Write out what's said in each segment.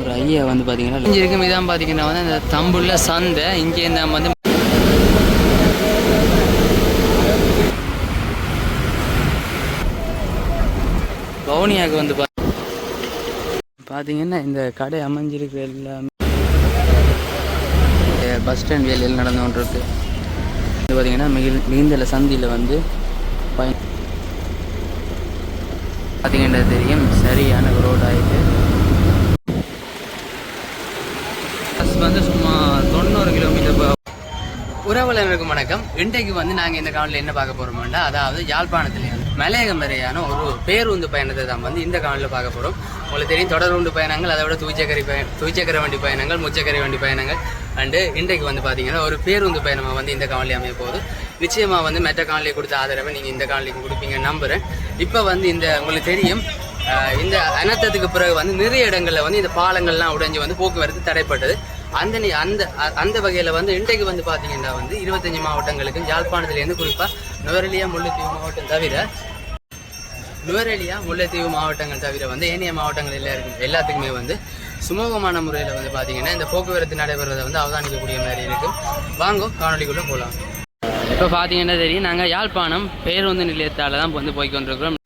ஒரு ஐயா வந்து பார்த்தீங்கன்னா இருக்கும் இதான் பார்த்தீங்கன்னா வந்து அந்த தம்புள்ள சந்தை இங்கே நம்ம வந்து பவுனியாவுக்கு வந்து பார்த்தீங்கன்னா இந்த கடை அமைஞ்சிருக்கிற எல்லாமே பஸ் ஸ்டாண்ட் வேலையில் நடந்து கொண்டிருக்கு. இது பார்த்தீங்கன்னா மிக மிகுந்தல சந்தியில் வந்து பயன் பார்த்தீங்கன்னா தெரியும் சரியான ரோட் ஆயிட்டு பஸ் வந்து சும்மா தொண்ணூறு கிலோமீட்டர் போ வணக்கம். இன்றைக்கு வந்து நாங்கள் இந்த காணொலியில் என்ன பார்க்க போகிறோம்னா அதாவது யாழ்ப்பாணத்துலேருந்து மலையகம் வரையான ஒரு பேருந்து பயணத்தை தான் வந்து இந்த காலில் பார்க்க போகிறோம் உங்களுக்கு தெரியும் தொடர்ந்து பயணங்கள் அதை விட தூய்ச்சக்கரை பய தூய்ச்சக்கரை வண்டி பயணங்கள் முச்சக்கரை வண்டி பயணங்கள். அண்டு இன்றைக்கு வந்து பார்த்தீங்கன்னா ஒரு பேருந்து பயணமாக வந்து இந்த காணொலி அமைய போகுது. நிச்சயமாக வந்து மெட்ட காணொலி கொடுத்த ஆதரவை நீங்கள் இந்த காலனிக்கு கொடுப்பீங்க நம்புகிறேன் இப்போ வந்து இந்த உங்களுக்கு தெரியும் இந்த அனர்த்தத்துக்கு பிறகு வந்து நிறைய இடங்களில் வந்து இந்த பாலங்கள்லாம் உடைஞ்சு வந்து போக்குவரத்து தடைப்பட்டது. அந்த நி- அந்த அ- அந்த வகையில் வந்து இன்றைக்கு வந்து பார்த்தீங்கன்னா வந்து இருபத்தஞ்சி மாவட்டங்களுக்கும் யாழ்ப்பாணத்துலேருந்து குறிப்பாக நுவரெலியா முல்லைத்தீவு மாவட்டம் தவிர நுவரெலியா முல்லைத்தீவு மாவட்டங்கள் தவிர வந்து ஏனைய மாவட்டங்கள் எல்லாம் இருக்கும் எல்லாத்துக்குமே வந்து சுமூகமான முறையில் வந்து பார்த்தீங்கன்னா இந்த போக்குவரத்து நடைபெறுவதை வந்து அவதானிக்கக்கூடிய மாதிரி இருக்கும். வாங்கோ காணொலிக்குள்ளே போகலாம் இப்போ பார்த்தீங்கன்னா தெரியும் நாங்கள் யாழ்ப்பாணம் பேருந்து நிலையத்தால் தான் வந்து போய் கொண்டிருக்கிறோம்.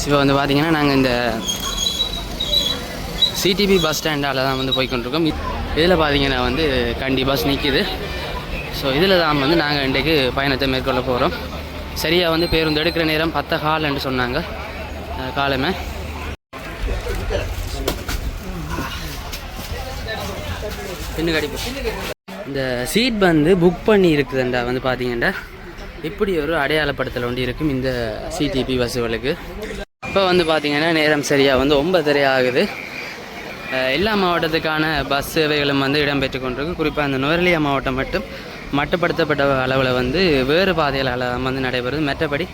இப்போ வந்து பார்த்தீங்கன்னா நாங்கள் இந்த சிடிபி பஸ் ஸ்டாண்டால் தான் வந்து போய் கொண்டிருக்கோம். இதில் பார்த்தீங்கன்னா வந்து கண்டிப்பாக நிற்கிது ஸோ இதில் தான் வந்து நாங்கள் இன்றைக்கு பயணத்தை மேற்கொள்ள போகிறோம். சரியாக வந்து பேருந்து எடுக்கிற நேரம் பத்த காலன்னு சொன்னாங்க. காலமே. பின்னு கடிப்பு இந்த சீட் வந்து புக் பண்ணி இருக்குதுண்டா வந்து பார்த்தீங்கன்னா இப்படி ஒரு அடையாளப்படுத்தல் ஒன்று இருக்கும் இந்த சிடிபி பஸ்ஸுகளுக்கு இப்போ வந்து பார்த்தீங்கன்னா நேரம் சரியாக வந்து ஒன்பதரை ஆகுது. எல்லா மாவட்டத்துக்கான பஸ் சேவைகளும் வந்து இடம்பெற்று கொண்டிருக்கு குறிப்பாக அந்த நுவரெலியா மாவட்டம் மட்டும் மட்டுப்படுத்தப்பட்ட அளவில் வந்து வேறு பாதைகளால் வந்து நடைபெறுது. மற்றபடி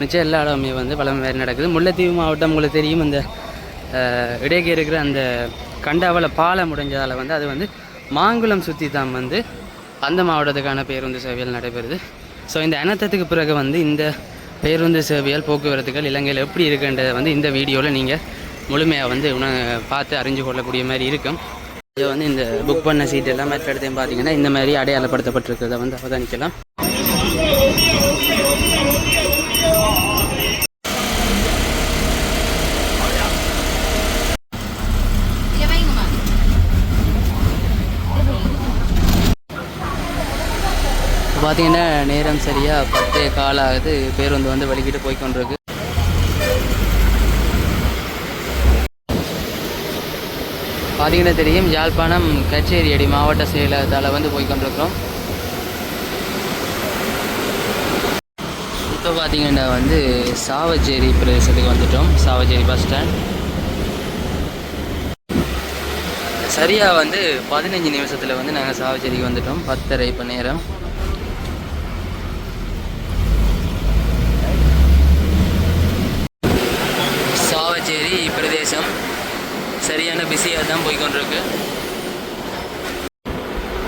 மிச்சம் எல்லா இடமே வந்து பலம் வேறு நடக்குது. முல்லைத்தீவு மாவட்டம் உங்களுக்கு தெரியும். இந்த இடையே இருக்கிற அந்த கண்டாவள பாலம் முடிஞ்சதால் வந்து அது வந்து மாங்குளம் சுற்றி தான் வந்து அந்த மாவட்டத்துக்கான பேருந்து சேவைகள் நடைபெறுது. ஸோ இந்த அனர்த்தத்துக்கு பிறகு வந்து இந்த பேருந்து சேவையால் போக்குவரத்துகள் இலங்கையில் எப்படி இருக்குன்றதை வந்து இந்த வீடியோவில் நீங்கள் முழுமையாக வந்து இன்னும் பார்த்து அறிஞ்சு கொள்ளக்கூடிய மாதிரி இருக்கும். இது வந்து இந்த புக் பண்ண சீட் எல்லாம் மற்ற இடத்தையும் பார்த்தீங்கன்னா இந்த மாதிரி அடையாளப்படுத்தப்பட்டிருக்கிறத வந்து அவதானிக்கலாம். பார்த்தீங்கன்னா நேரம் சரியாக பத்தே கால் ஆகுது. பேருந்து வந்து வலிக்கிட்டு போய் கொண்டிருக்கு. பார்த்தீங்கன்னா தெரியும் யாழ்ப்பாணம் கச்சேரி அடி மாவட்ட செயலகத்தால் வந்து போய் கொண்டிருக்கிறோம் இப்போ பார்த்தீங்கன்னா வந்து சாவச்சேரி பிரதேசத்துக்கு வந்துட்டோம் சாவச்சேரி பஸ் ஸ்டாண்ட் சரியாக வந்து பதினஞ்சு நிமிஷத்தில் வந்து நாங்கள் சாவச்சேரிக்கு வந்துட்டோம் பத்தரை இப்போ நேரம் சாவச்சேரி பிரதேசம் சரியான பிஸியாக தான் போய்கொண்டிருக்கு.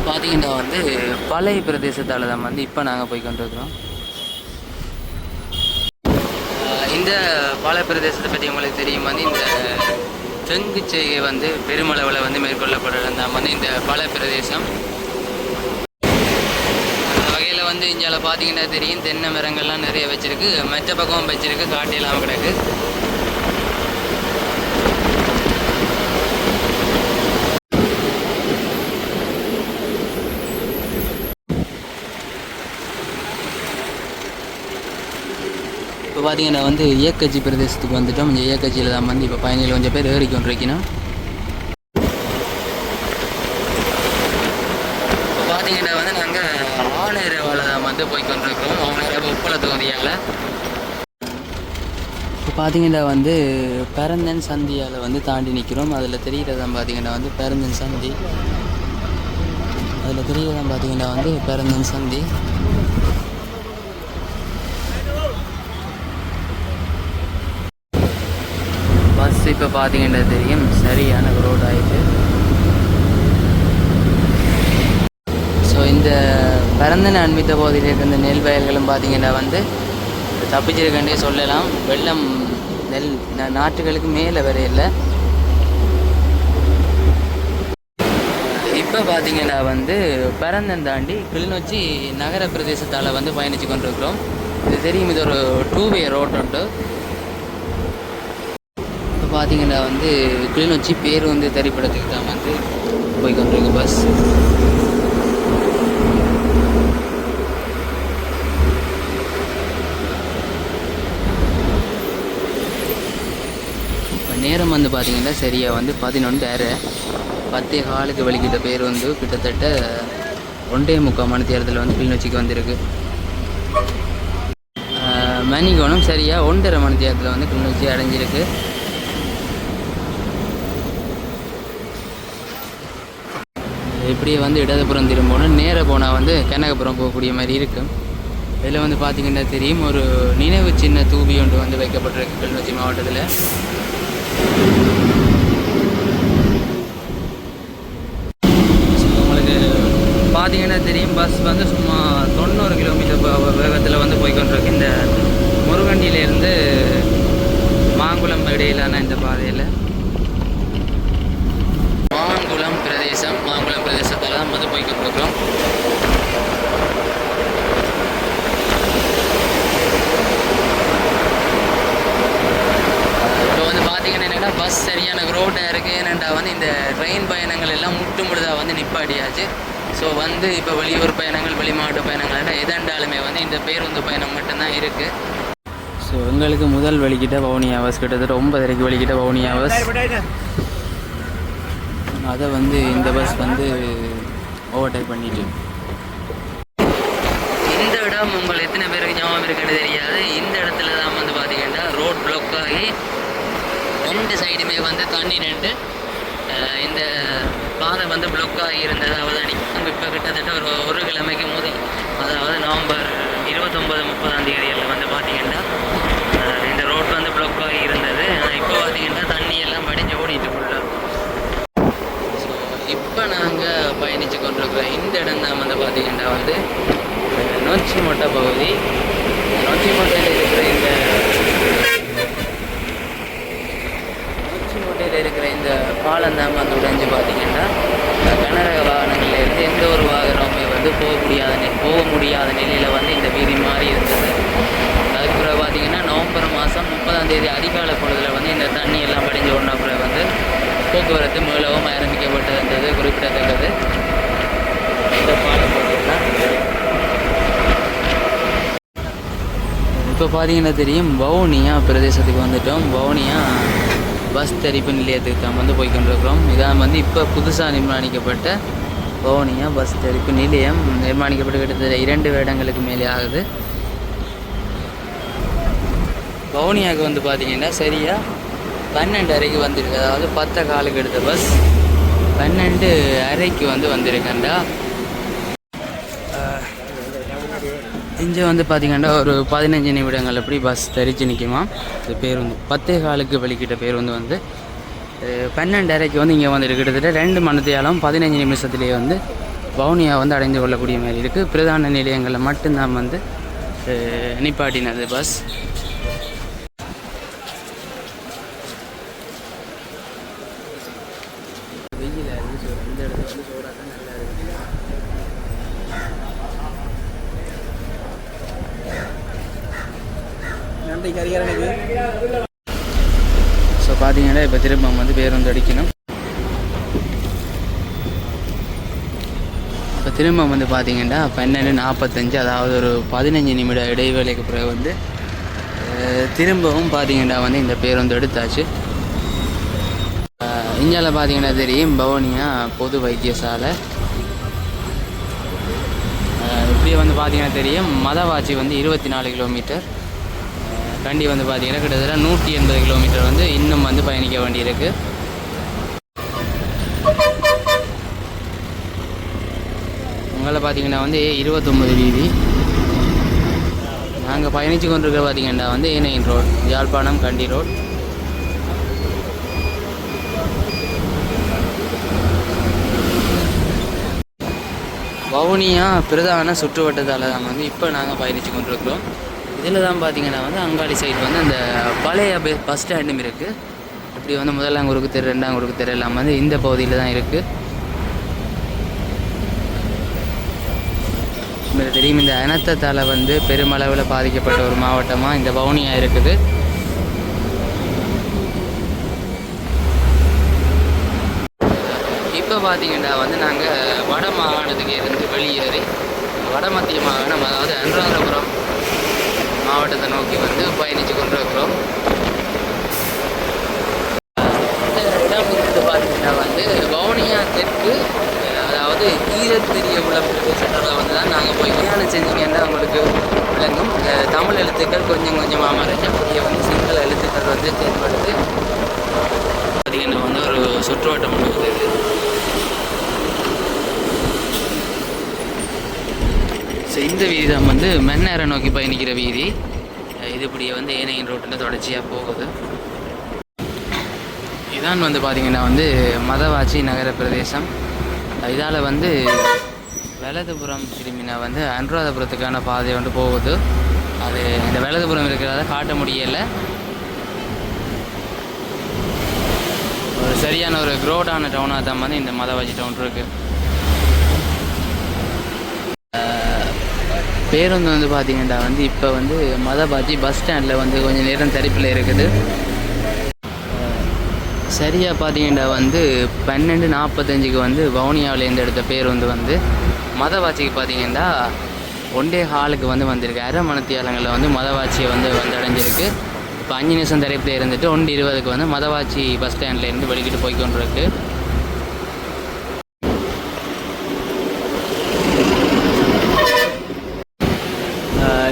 பார்த்தீங்கன்னா வந்து பழைய பிரதேசத்தால் தான் வந்து இப்போ நாங்கள் போய்கொண்டிருக்கிறோம். இந்த பழைய பிரதேசத்தை பற்றி உங்களுக்கு தெரியும் வந்து இந்த தெங்கு செய்கை வந்து பெருமளவில் வந்து மேற்கொள்ளப்படுறது தான் வந்து இந்த பழைய பிரதேசம். அந்த வகையில் வந்து இந்தியாவில் பார்த்தீங்கன்னா தெரியும் தென்னை மரங்கள்லாம் நிறைய வச்சுருக்கு. மற்ற பக்கம் வச்சுருக்கு காட்டு இல்லாமல் கிடக்கு. பார்த்தீங்கன்னா வந்து இயக்கச்சி பிரதேசத்துக்கு வந்துட்டோம். இந்த இயக்கச்சியில் தான் வந்து இப்போ பயணிகள் கொஞ்சம் பேர் ஏறி கொண்டிருக்கணும். இப்போ பார்த்தீங்கன்னா வந்து நாங்கள் ஆனேரவாவில் தான் வந்து போய் கொண்டிருக்கிறோம். அவங்க உப்பள தொகுதியால். இப்போ பார்த்தீங்கன்னா வந்து பெரந்தன் சந்தியால் வந்து தாண்டி நிற்கிறோம் அதில் தெரிகிறதான் பார்த்தீங்கன்னா வந்து பெரந்தன் சந்தி. அதில் தெரிகிறதான் பார்த்தீங்கன்னா வந்து பெரந்தன் சந்தி. இப்போ பார்த்தீங்கன்னா தெரியும். சரியான ரோடு ஆயிட்டு ஸோ இந்த பரந்தனை அண்மித்த பகுதியில் இருக்க இந்த நெல் வயல்களும் பார்த்தீங்கன்னா வந்து தப்பிச்சிருக்கண்டே சொல்லலாம். வெள்ளம் நெல் நாட்டுகளுக்கு மேலே வரையில இப்போ பார்த்தீங்கன்னா வந்து பரந்தன் தாண்டி கிளிநொச்சி நகர பிரதேசத்தால் வந்து பயணித்து கொண்டிருக்கிறோம். இது தெரியும் இது ஒரு டூ வே ரோட் உண்டு. பார்த்தீங்கன்னா வந்து கிளிநொச்சி பேர் வந்து திரைப்படத்துக்கு தான் வந்து போய் கொண்டிருக்கு பஸ் இப்போ நேரம் வந்து பார்த்தீங்கன்னா சரியாக வந்து பதினொன்று பத்தே காலுக்கு வெளிக்கிட்ட பேர் வந்து கிட்டத்தட்ட ஒன்றே முக்கால் மணி வந்து கிளிநொச்சிக்கு வந்திருக்கு. ஆஹ் மணிக்கோணம் சரியாக ஒன்றரை மணி தேர்தலில் வந்து கிளிநொச்சி அடைஞ்சிருக்கு. இப்படியே வந்து இடதுபுறம் திரும்பணும் நேராக போனால் வந்து கனகபுரம் போகக்கூடிய மாதிரி இருக்கும் இதில் வந்து பார்த்தீங்கன்னா தெரியும் ஒரு நினைவு சின்ன தூபி ஒன்று வந்து வைக்கப்பட்டிருக்கு கிளிநொச்சி மாவட்டத்தில். உங்களுக்கு பார்த்தீங்கன்னா தெரியும் பஸ் வந்து சும்மா தொண்ணூறு கிலோமீட்டர் வேகத்தில் வந்து போய்க்கொண்டிருக்கு இந்த முருகண்டியிலேருந்து மாங்குளம் இடையிலான இந்த பாதையில் மாங்குளம் பிரதேசம் மாங்குளம் வந்து போய்க்கொண்டிருக்கிறோம் இப்போ வந்து பார்த்தீங்கன்னா என்னென்னா பஸ் சரியான ரோட்டாக இருக்குது ஏனெண்டா வந்து இந்த ட்ரெயின் பயணங்கள் எல்லாம் முட்டு முழுதாக வந்து நிப்பாட்டியாச்சு. ஸோ வந்து இப்போ வெளியூர் பயணங்கள் வெளி மாவட்ட பயணங்கள் எதெண்டாலுமே வந்து இந்த பேருந்து பயணம் மட்டும்தான் இருக்குது ஸோ எங்களுக்கு முதல் வழிக்கிட்ட வவுனியா பஸ் கிட்டத்தட்ட ஒன்பதரைக்கு வழிக்கிட்ட வவுனியா பஸ் அதை வந்து இந்த பஸ் வந்து ஓவர்டேக் பண்ணிட்டு. இந்த இடம் உங்கள் எத்தனை பேருக்கு ஞாபகம் இருக்குன்னு தெரியாது. இந்த இடத்துல தான் வந்து பார்த்தீங்கன்னா ரோட் பிளாக் ஆகி ரெண்டு சைடுமே வந்து தண்ணி நின்று இந்த பாதை வந்து பிளாக் ஆகி இருந்தது அவதானிக்கும் இப்போ கிட்டத்தட்ட ஒரு ஒரு கிழமைக்கு மோதி அதாவது நவம்பர் இருபத்தொம்பது முப்பதாம் தேதியில் வந்து பார்த்தீங்கன்னா அஹ், இந்த ரோட் வந்து பிளாக் ஆகி இருந்தது ஆனால் இப்போ பார்த்தீங்கன்னா தண்ணி எல்லாம் வடிஞ்சு ஓடிட்டு ஃபுல்லாக ஸோ இப்போ நாங்கள் பயணித்து இந்த இடம் தான் வந்து பார்த்திங்கன்னா வந்து அஹ், நொச்சி மொட்டை பகுதி. நொச்சி மொட்டையில் இருக்கிற இந்த நொச்சி மொட்டையில் இருக்கிற இந்த பாலம் தான் வந்து உடைஞ்சு பார்த்திங்கன்னா கனரக வாகனங்கள்லேருந்து எந்த ஒரு வாகனமுமே வந்து போக முடியாத போக முடியாத நிலையில் வந்து இந்த வீதி மாறி இருந்தது. அதுக்கப்புறம் பார்த்திங்கன்னா நவம்பர் மாதம் முப்பதாம் தேதி அதிகாலை பொழுதில் வந்து இந்த தண்ணி எல்லாம் படிஞ்ச உடனே வந்து போக்குவரத்து மிகவும் ஆரம்பிக்கப்பட்டது குறிப்பிடத்தக்கது இந்த பாலம் பார்த்தீங்கன்னா இப்போ பார்த்தீங்கன்னா தெரியும்? வவுனியா பிரதேசத்துக்கு வந்துட்டோம். வவுனியா பஸ் தெரிப்பு நிலையத்துக்கு தான் வந்து போய் கொண்டிருக்கிறோம் இதான் வந்து இப்போ புதுசாக நிர்மாணிக்கப்பட்ட வவுனியா பஸ் தெரிப்பு நிலையம். நிர்மாணிக்கப்பட்டு கிட்டத்தட்ட இரண்டு வருடங்களுக்கு மேலே ஆகுது. வவுனியாவுக்கு வந்து பார்த்தீங்கன்னா சரியாக பன்னெண்டு அறைக்கு வந்திருக்கு. அதாவது பத்து காலுக்கு எடுத்த பஸ் பன்னெண்டு அறைக்கு வந்து வந்திருக்கேன்டா இங்கே வந்து பார்த்தீங்கன்னா ஒரு பதினஞ்சு நிமிடங்கள் அப்படி பஸ் தெரிச்சு நிற்குமா இந்த பேருந்து பத்தே காலுக்கு வெளிக்கிட்ட பேருந்து வந்து பன்னெண்டரைக்கு பன்னெண்டு வந்து இங்கே வந்து கிட்டத்தட்ட ரெண்டு மணத்தையாலும் பதினஞ்சு நிமிஷத்துலேயே வந்து வவுனியா வந்து அடைந்து கொள்ளக்கூடிய மாதிரி இருக்குது பிரதான நிலையங்களில் மட்டும்தான் வந்து நிப்பாட்டினது பஸ் வெயிலாக இருக்குது ஸோ இந்த இடத்துல வந்து சோடாக தான் நல்லா இருக்குது நன்றி கரிகாரனுக்கு ஸோ பார்த்தீங்கன்னா இப்போ திரும்ப வந்து பேருந்து அடிக்கணும் இப்போ திரும்ப வந்து பார்த்தீங்கன்னா பன்னெண்டு நாற்பத்தஞ்சு அதாவது ஒரு பதினஞ்சு நிமிட இடைவேளைக்கு பிறகு வந்து திரும்பவும் பார்த்தீங்கன்னா வந்து இந்த பேருந்து எடுத்தாச்சு. இந்தியாவில் பார்த்தீங்கன்னா தெரியும் பவனியா பொது வைத்தியசாலை. இப்படியே வந்து பார்த்தீங்கன்னா தெரியும் மதவாச்சி வந்து இருபத்தி நாலு கிலோமீட்டர் கண்டி வந்து பார்த்தீங்கன்னா கிட்டத்தட்ட நூற்றி எண்பது கிலோமீட்டர் வந்து இன்னும் வந்து பயணிக்க வேண்டியிருக்கு. மேலே பார்த்தீங்கன்னா வந்து இருபத்தொம்பது வீதி. நாங்கள் பயணித்து கொண்டிருக்க பார்த்தீங்கன்னா வந்து ஏனையின் ரோடு யாழ்ப்பாணம் கண்டி ரோட் வவுனியா பிரதான சுற்றுவட்டத்தால் தான் வந்து இப்போ நாங்கள் பயணித்து கொண்டிருக்கிறோம். இதில் தான் பார்த்தீங்கன்னா வந்து அங்காடி சைடு வந்து அந்த பழைய பஸ் பஸ் ஸ்டாண்டும் இருக்குது இப்படி வந்து முதலாம் குறுக்கு தெரு ரெண்டாம் குறுக்கு தெரு எல்லாம் வந்து இந்த பகுதியில் தான் இருக்குது உங்களுக்கு தெரியும். இந்த அனர்த்தத்தால் வந்து பெருமளவில் பாதிக்கப்பட்ட ஒரு மாவட்டமாக இந்த வவுனியா இருக்குது. இப்போ பார்த்தீங்கன்னா வந்து நாங்கள் வட மாகாணத்துக்கு இருந்து வெளியேறி வட மத்திய மாகாணம் அதாவது அன்றாதபுரம் மாவட்டத்தை நோக்கி வந்து பயணித்து கொண்டிருக்கிறோம். இந்த இடம் வந்து பார்த்தீங்கன்னா வந்து வவுனியா தெற்கு அதாவது ஈரத்திரிய உள்ள பிரதேசத்தில் வந்து தான் நாங்கள் போய் கல்யாணம் செஞ்சீங்கன்னா உங்களுக்கு விளங்கும். தமிழ் எழுத்துக்கள் கொஞ்சம் கொஞ்சமாக மறைஞ்ச புதிய வந்து சிங்கள எழுத்துக்கள் வந்து தேர்ந்தெடுத்து பார்த்தீங்கன்னா வந்து ஒரு சுற்றுவட்டம் ஒன்று ஸோ இந்த வீதி தான் வந்து மென்னேரை நோக்கி பயணிக்கிற வீதி. இது இப்படியே வந்து ஏனையின் ரோட்டில் தொடர்ச்சியாக போகுது. இதான் வந்து பார்த்தீங்கன்னா வந்து மதவாச்சி நகர பிரதேசம். இதால் வந்து வலதுபுறம் திரும்பினா வந்து அனுராதபுரத்துக்கான பாதை வந்து போகுது. அது இந்த வலதுபுறம் இருக்கிறத காட்ட முடியலை. ஒரு சரியான ஒரு க்ரோடான டவுனாக தான் வந்து இந்த மதவாச்சி டவுன் இருக்குது பேருந்து வந்து பார்த்தீங்கன்னா வந்து இப்போ வந்து மதபாஜி பஸ் ஸ்டாண்டில் வந்து கொஞ்சம் நேரம் தரிப்பில் இருக்குது. சரியாக பார்த்தீங்கன்னா வந்து பன்னெண்டு நாற்பத்தஞ்சுக்கு வந்து வவுனியாவிலேருந்து எடுத்த பேருந்து வந்து மதவாச்சிக்கு பார்த்தீங்கன்னா ஒன்டே ஹாலுக்கு வந்து வந்திருக்கு. அரை மணத்தியாலங்களில் வந்து மதவாச்சியை வந்து வந்தடைஞ்சிருக்கு. இப்போ அஞ்சு நிமிஷம் தரைப்பில் இருந்துட்டு ஒன்று இருபதுக்கு வந்து மதவாச்சி பஸ் ஸ்டாண்ட்லேருந்து வெளிக்கிட்டு போய் கொண்டிருக்கு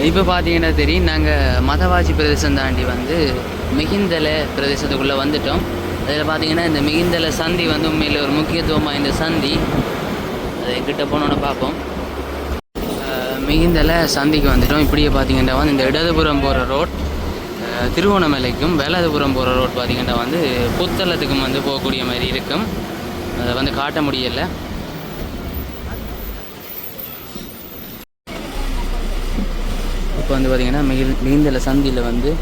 இப்போ பார்த்தீங்கன்னா தெரியும் நாங்கள் மதவாச்சி பிரதேசம் தாண்டி வந்து மிகுந்தலை பிரதேசத்துக்குள்ளே வந்துட்டோம். அதில் பார்த்தீங்கன்னா இந்த மிகுந்தல சந்தி வந்து உண்மையில் ஒரு முக்கியத்துவம் இந்த சந்தி. அதை கிட்ட போனோன்னு பார்ப்போம். மிகுந்தல சந்திக்கு வந்துட்டோம். இப்படியே பார்த்தீங்கன்னா வந்து இந்த இடதுபுறம் போகிற ரோட் திருவோணமலைக்கும் வேலாதுபுரம் போகிற ரோட் பார்த்தீங்கன்னா வந்து புத்தளத்துக்கும் வந்து போகக்கூடிய மாதிரி இருக்கும். அதை வந்து காட்ட முடியலை. இப்போ வந்து பார்த்திங்கன்னா மிகு மிகுந்தல சந்தியில் வந்து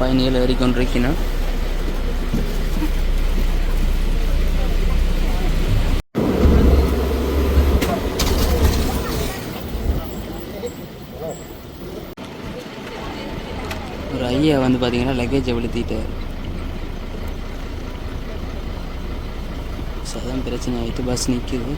பயணிகள் ஏறிக்கொண்டிருக்கணும் ஒரு ஐயா வந்து பார்த்தீங்கன்னா லக்கேஜை வெளுத்திட்டார் அதான் பிரச்சனை. ஆகிட்டு பஸ் நிற்குது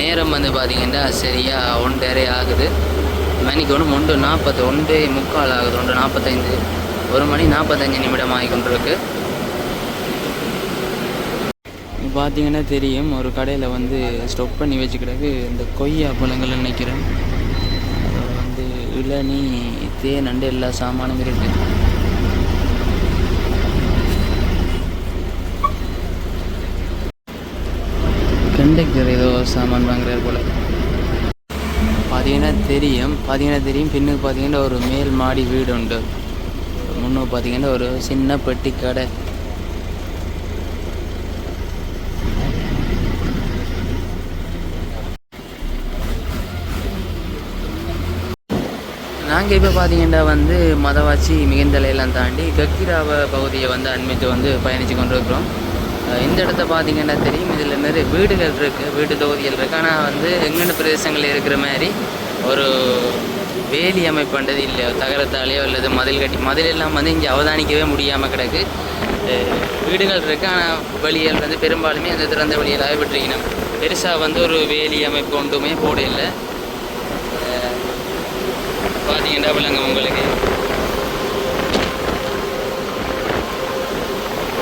நேரம் வந்து பார்த்தீங்கன்னா சரியா ஒன்றரை ஆகுது. மணிக்கு ஒன்று ஒன்று நாற்பது ஒன்றே முக்கால் ஆகுது. ஒன்று நாற்பத்தைந்து ஒரு மணி நாற்பத்தஞ்சு நிமிடம் ஆகி கொண்டிருக்கு பார்த்தீங்கன்னா தெரியும். ஒரு கடையில் வந்து ஸ்டொப் பண்ணி வச்சுக்கிடக்கு இந்த கொய்யா பழங்கள் நினைக்கிறேன். அப்புறம் வந்து இளநீ தேன் அண்டு எல்லா சாமானும் இருக்கு. கண்டக்டர் ஏதோ சாமான் வாங்குறாரு போல. பார்த்தீங்கன்னா தெரியும். பார்த்தீங்கன்னா தெரியும். பின்னுக்கு பார்த்தீங்கன்னா ஒரு மேல் மாடி வீடு உண்டு. முன்னே பார்த்தீங்கன்னா ஒரு சின்ன பெட்டி கடை. நாங்கள் இப்போ பார்த்தீங்கன்னா வந்து மதவாச்சி மிகுந்தலையெல்லாம் தாண்டி கக்கிராவ பகுதியை வந்து அண்மித்து வந்து பயணித்து கொண்டு இருக்கிறோம் இந்த இடத்த பார்த்தீங்கன்னா தெரியும். இதில் நிறைய வீடுகள் இருக்குது வீட்டு தொகுதிகள் இருக்குது ஆனால் வந்து எங்கெண்ட பிரதேசங்கள் இருக்கிற மாதிரி ஒரு வேலி அமைப்புன்றது இல்லை. தகரத்தாலேயோ அல்லது மதில் கட்டி மதில் எல்லாம் வந்து இங்கே அவதானிக்கவே முடியாமல் கிடக்கு. வீடுகள் இருக்குது ஆனால் வழிகள் வந்து பெரும்பாலுமே அந்த திறந்த வெளியிலாக விட்டுருக்கணும் பெருசாக வந்து ஒரு வேலி அமைப்பு ஒன்றுமே போட இல்லை பார்த்தீங்கன்னா விளங்கும் உங்களுக்கு.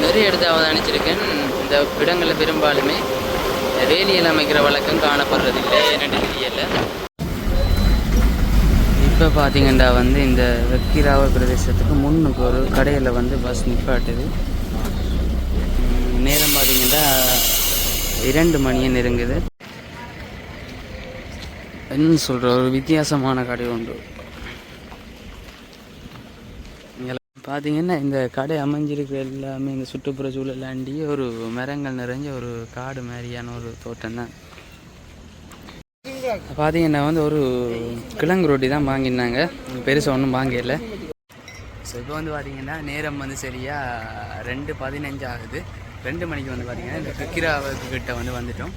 நிறைய இடத்த அவதானிச்சிருக்கேன். இந்த இடங்களில் பெரும்பாலுமே வேலியில் அமைக்கிற வழக்கம் காணப்படுறதில்லை. என்னென்னு தெரியல இப்போ பார்த்தீங்கன்னா வந்து இந்த வெக்கிராவ பிரதேசத்துக்கு முன்னுக்கு ஒரு கடையில் வந்து பஸ் நிப்பாட்டுது. நேரம் பார்த்தீங்கன்னா இரண்டு மணியை நெருங்குது. என்ன சொல்கிற ஒரு வித்தியாசமான கடை உண்டு இங்கே பார்த்தீங்கன்னா இந்த கடை அமைஞ்சிருக்கிற எல்லாமே இந்த சுற்றுப்புற சூழலாண்டி ஒரு மரங்கள் நிறைஞ்ச ஒரு காடு மாதிரியான ஒரு தோட்டம் தான். பார்த்தீங்கன்னா வந்து ஒரு கிழங்கு ரொட்டி தான் வாங்கினாங்க. பெருசாக ஒன்றும் வாங்கல. ஸோ இப்போ வந்து பார்த்தீங்கன்னா நேரம் வந்து சரியாக ரெண்டு பதினஞ்சு ஆகுது. ரெண்டு மணிக்கு வந்து பார்த்தீங்கன்னா இந்த கிக்கிராவுக்கு கிட்ட வந்து வந்துட்டோம்.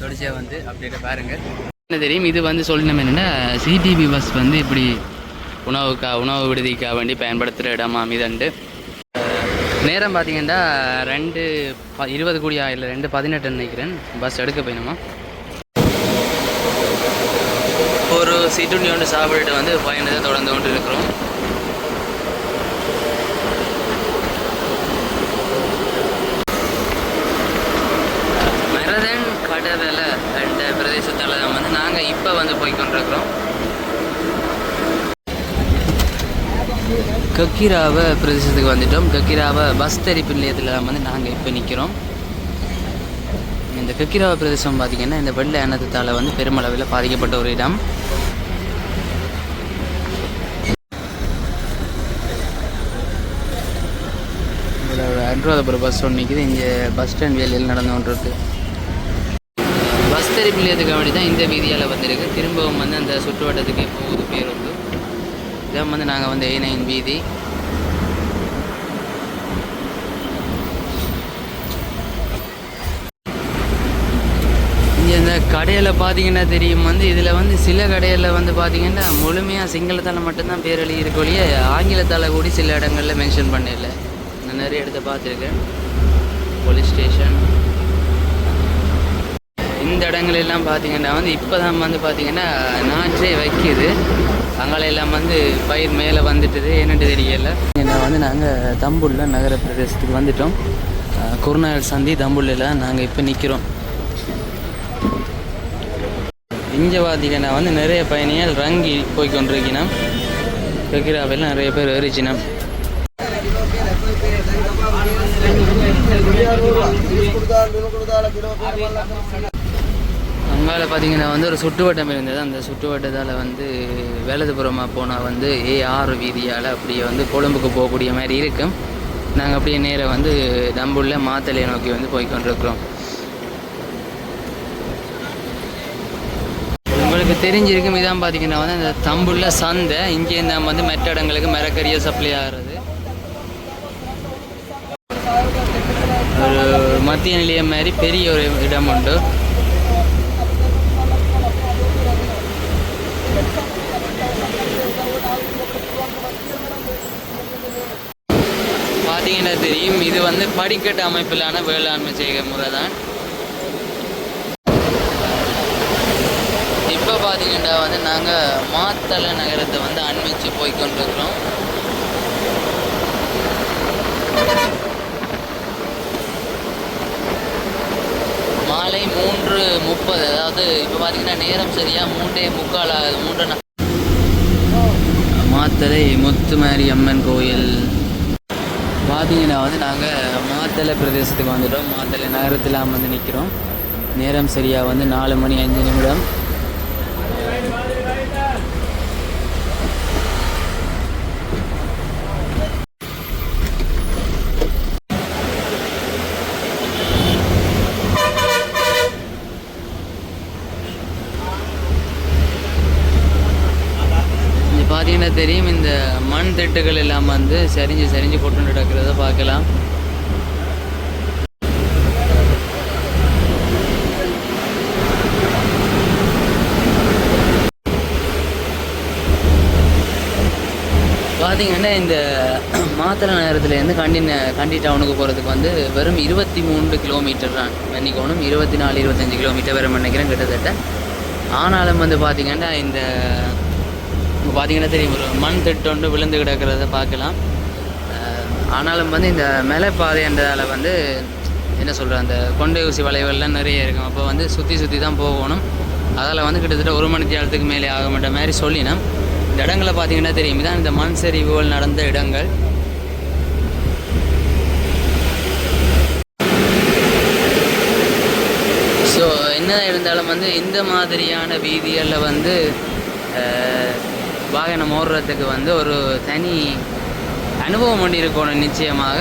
தொடர்ச்சியாக வந்து அப்படியே பாருங்கள் என்ன தெரியும்? இது வந்து சொல்லணும் என்னென்னா சிடிபி பஸ் வந்து இப்படி உணவுக்கா உணவு விடுதிக்கா வேண்டி பயன்படுத்துகிற இடமா மீதண்டு. நேரம் பார்த்தீங்கன்னா ரெண்டு ப இருபது கோடி ஆயிரம் ரெண்டு பதினெட்டு நினைக்கிறேன். பஸ் எடுக்க போயினுமா? ஒரு சீட்டுண்டி ஒன்று சாப்பிட்டுட்டு வந்து பயணத்தை தொடர்ந்து கொண்டு இருக்கிறோம் மரதன் கடவலை என்ற பிரதேசத்தில் தான் வந்து நாங்கள் இப்போ வந்து போய் கொண்டிருக்கிறோம். கக்கிராவ பிரதேசத்துக்கு வந்துட்டோம். கக்கிராவ பஸ் தெரிப்பு நிலையத்தில் வந்து நாங்கள் இப்போ நிற்கிறோம் இந்த கக்கிராவ பிரதேசம் பார்த்திங்கன்னா இந்த வெள்ள எண்ணத்தால் வந்து பெருமளவில் பாதிக்கப்பட்ட ஒரு இடம். இதில் ஒரு அனுராதபுரம் பஸ் ஒன்று நிற்குது இங்கே பஸ் ஸ்டாண்ட் வேலையில் நடந்து கொண்டிருக்கு. பஸ் தெரிப்பு நிலையத்துக்கு வேண்டி தான் இந்த வீதியால் வந்திருக்கு. திரும்பவும் வந்து அந்த சுற்றுவட்டத்துக்கு போகுது பேருந்து. இதான் வந்து நாங்கள் வந்து ஏ நைன் வீதி இங்கே இந்த கடையில் பார்த்தீங்கன்னா தெரியும். வந்து இதில் வந்து சில கடையில் வந்து பார்த்தீங்கன்னா முழுமையாக சிங்களத்தால் மட்டும்தான் பேர் எழுதி இருக்க ஒழிய ஆங்கிலத்தால் கூடி சில இடங்களில் மென்ஷன் பண்ணல நான் நிறைய இடத்த பார்த்துருக்கேன். போலீஸ் ஸ்டேஷன் இந்த இடங்கள் எல்லாம் பார்த்தீங்கன்னா வந்து இப்போ தான் வந்து பார்த்தீங்கன்னா நாற்றே வைக்கிது. அங்கால எல்லாம் வந்து பயிர் மேலே வந்துட்டுது. என்னென்று தெரியல. என்ன வந்து நாங்கள் தம்புள்ள நகர பிரதேசத்துக்கு வந்துட்டோம். குருநாயல் சந்தி தம்புள்ளில் நாங்கள் இப்போ நிற்கிறோம் இங்கே பார்த்தீங்கன்னா வந்து நிறைய பயணிகள் ரங்கி போய் கொண்டிருக்கணும் கக்கிராவில் நிறைய பேர் ஏறிச்சினம் மேலே பார்த்தீங்கன்னா வந்து ஒரு சுற்றுவட்டம் இருந்தது. அந்த சுற்றுவட்டத்தால் வந்து வேலதுபுரமாக போனால் வந்து ஏ வீதியால் அப்படியே வந்து கொழும்புக்கு போகக்கூடிய மாதிரி இருக்கும். நாங்கள் அப்படியே நேராக வந்து தம்புள்ள மாத்தலையை நோக்கி வந்து போய் கொண்டிருக்கிறோம் உங்களுக்கு தெரிஞ்சிருக்கும் இதான் பார்த்தீங்கன்னா வந்து அந்த தம்புள்ள சந்தை. இங்கே நம்ம வந்து மெட்ட இடங்களுக்கு மரக்கறியை சப்ளை ஆகிறது. ஒரு மத்திய நிலையம் மாதிரி பெரிய ஒரு இடம் உண்டு பார்த்தீங்கன்னா தெரியும். இது வந்து படிக்கட்டு அமைப்பிலான வேளாண்மை செய்கிற முறை தான். இப்போ பார்த்தீங்கன்னா வந்து நாங்கள் மாத்தள நகரத்தை வந்து அண்மிச்சு போய் கொண்டிருக்கிறோம். மாலை மூன்று முப்பது அதாவது இப்போ பார்த்தீங்கன்னா நேரம் சரியாக மூன்றே முக்கால் மூன்று மாத்தலை முத்துமாரி அம்மன் கோயில். பார்த்தீங்கன்னா வந்து நாங்கள் மாத்தலை பிரதேசத்துக்கு வந்துட்டோம். மாத்தலை நகரத்தில் வந்து நிற்கிறோம் நேரம் சரியாக வந்து நாலு மணி அஞ்சு நிமிடம் இங்கே பார்த்தீங்கன்னா தெரியும் இந்த மண் திட்டுகள் எல்லாம் வந்து சரிஞ்சு சரிஞ்சு கொண்டு நடக்கிறத பார்க்கலாம். பார்த்தீங்கன்னா இந்த மாத்தளை நகரத்துலேருந்து கண்டி கண்டி டவுனுக்கு போகிறதுக்கு வந்து வெறும் இருபத்தி மூன்று கிலோமீட்டர் தான். மன்னிக்கணும் இருபத்தி நாலு இருபத்தஞ்சு கிலோமீட்டர் வரும் நினைக்கிறேன் கிட்டத்தட்ட. ஆனாலும் வந்து பார்த்திங்கன்னா இந்த இப்போ பார்த்தீங்கன்னா தெரியும் ஒரு மண் திட்டோண்டு விழுந்து கிடக்கிறத பார்க்கலாம். ஆனாலும் வந்து இந்த மலைப்பாதைன்றதால வந்து என்ன சொல்கிற அந்த கொண்டை ஊசி வளைவுகள்லாம் நிறைய இருக்கும். அப்போ வந்து சுற்றி சுற்றி தான் போகணும். அதால் வந்து கிட்டத்தட்ட ஒரு மணி நேரத்துக்கு மேலே ஆகும்ன்ற மாதிரி சொல்லினோம். இந்த இடங்களை பார்த்தீங்கன்னா தெரியும். இதான் இந்த மண் சரிவுகள் நடந்த இடங்கள். ஸோ என்ன இருந்தாலும் வந்து இந்த மாதிரியான வீதிகளில் வந்து வாகனம் ஓடுறதுக்கு வந்து ஒரு தனி அனுபவம் பண்ணியிருக்கணும் இருக்கணும் நிச்சயமாக.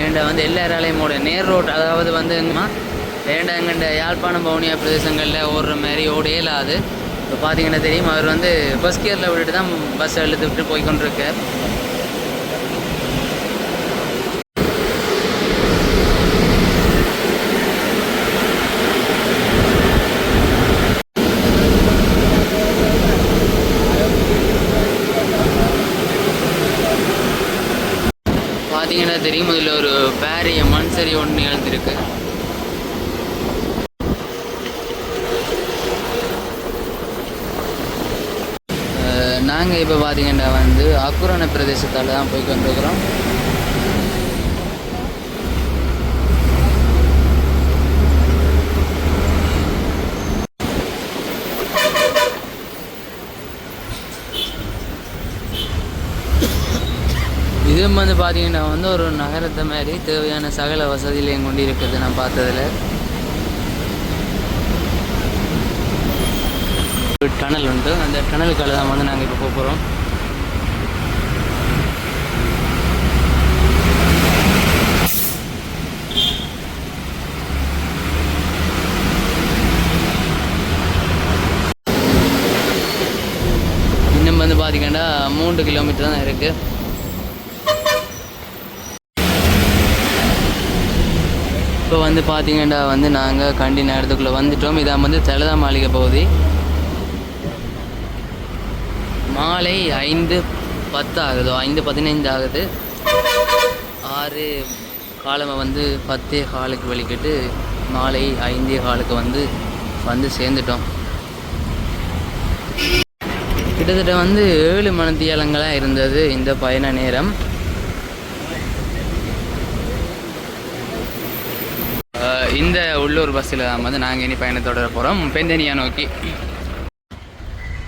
ஏண்டா வந்து எல்லாராலையும் ஓட நேர் ரோட் அதாவது வந்து வேண்டாங்கண்ட யாழ்ப்பாணம் பவுனியா பிரதேசங்களில் ஓடுற மாதிரி ஓட இயலாது இப்போ பார்த்தீங்கன்னா தெரியும் அவர் வந்து பஸ் கியரில் விட்டுட்டு தான் பஸ் இழுத்து விட்டு போய் கொண்டிருக்கார். பார்த்தீங்கன்னா தெரியும் இதில் ஒரு பாரிய மண் சரி ஒன்று எழுந்திருக்கு நாங்கள் இப்போ பார்த்தீங்கன்னா வந்து அக்குரான பிரதேசத்தால் தான் போய் கொண்டிருக்கிறோம். இது வந்து பார்த்தீங்கன்னா வந்து ஒரு நகரத்தை மாதிரி தேவையான சகல வசதிகளையும் கொண்டு இருக்குது நான் பார்த்ததுல. ஒரு டனல் உண்டு. அந்த டனலுக்கால தான் வந்து நாங்கள் இப்போ போகிறோம் இன்னும் வந்து பார்த்தீங்கன்னா மூன்று கிலோமீட்டர் தான் இருக்குது இப்போ வந்து பார்த்தீங்கன்னா வந்து நாங்கள் கண்டி நேரத்துக்குள்ளே வந்துட்டோம். இதான் வந்து தலதா மாளிகை பகுதி. மாலை ஐந்து பத்து ஆகுது. ஐந்து பதினைந்து ஆகுது. ஆறு காலமை வந்து பத்தே காலுக்கு வலிக்கிட்டு மாலை ஐந்தே காலுக்கு வந்து வந்து சேர்ந்துட்டோம். கிட்டத்தட்ட வந்து ஏழு மணத்தியாலங்களாக இருந்தது இந்த பயண நேரம். இந்த உள்ளூர் பஸ்ஸில் தான் வந்து நாங்கள் இனி பயணத்தோட போகிறோம் பெந்தனியா நோக்கி.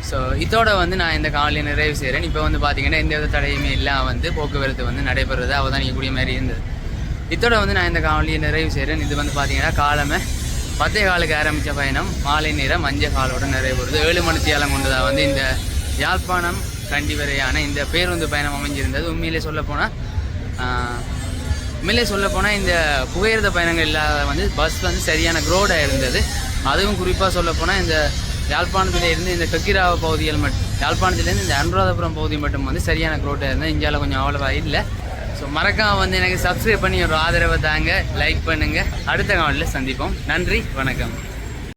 ஸோ இதோட வந்து நான் இந்த காலையை நிறைவு செய்கிறேன் இப்போ வந்து பார்த்தீங்கன்னா எந்த வித தடையுமே இல்லாமல் வந்து போக்குவரத்து வந்து நடைபெறுறது அவதானிக்கக்கூடிய மாதிரி இருந்தது. இதோட வந்து நான் இந்த காலையை நிறைவு செய்கிறேன் இது வந்து பார்த்தீங்கன்னா காலமே பத்தே காலுக்கு ஆரம்பித்த பயணம். மாலை நேரம் மஞ்சள் காலோட நிறைவுறுது. ஏழு மணித்தியாலம் கொண்டதாக வந்து இந்த யாழ்ப்பாணம் கண்டி வரையான இந்த பேருந்து பயணம் அமைஞ்சிருந்தது. உண்மையிலே சொல்லப்போனால் உண்மையிலே சொல்லப்போனால் இந்த புகையிரத பயணங்கள் இல்லாத வந்து பஸ் வந்து சரியான க்ரோடாக இருந்தது. அதுவும் குறிப்பாக சொல்லப்போனால் இந்த யாழ்ப்பாணத்தில் இருந்து இந்த கக்கிராவ பகுதிகள் மட்டும் யாழ்ப்பாணத்துலேருந்து இந்த அனுராதபுரம் பகுதி மட்டும் வந்து சரியான க்ரோட்டாக இருந்தது. இந்தியாவில் கொஞ்சம் அவ்வளோவா இல்லை. ஸோ மறக்காம வந்து எனக்கு சப்ஸ்கிரைப் பண்ணி ஒரு ஆதரவை தாங்க லைக் பண்ணுங்கள் அடுத்த காலில் சந்திப்போம். நன்றி வணக்கம்.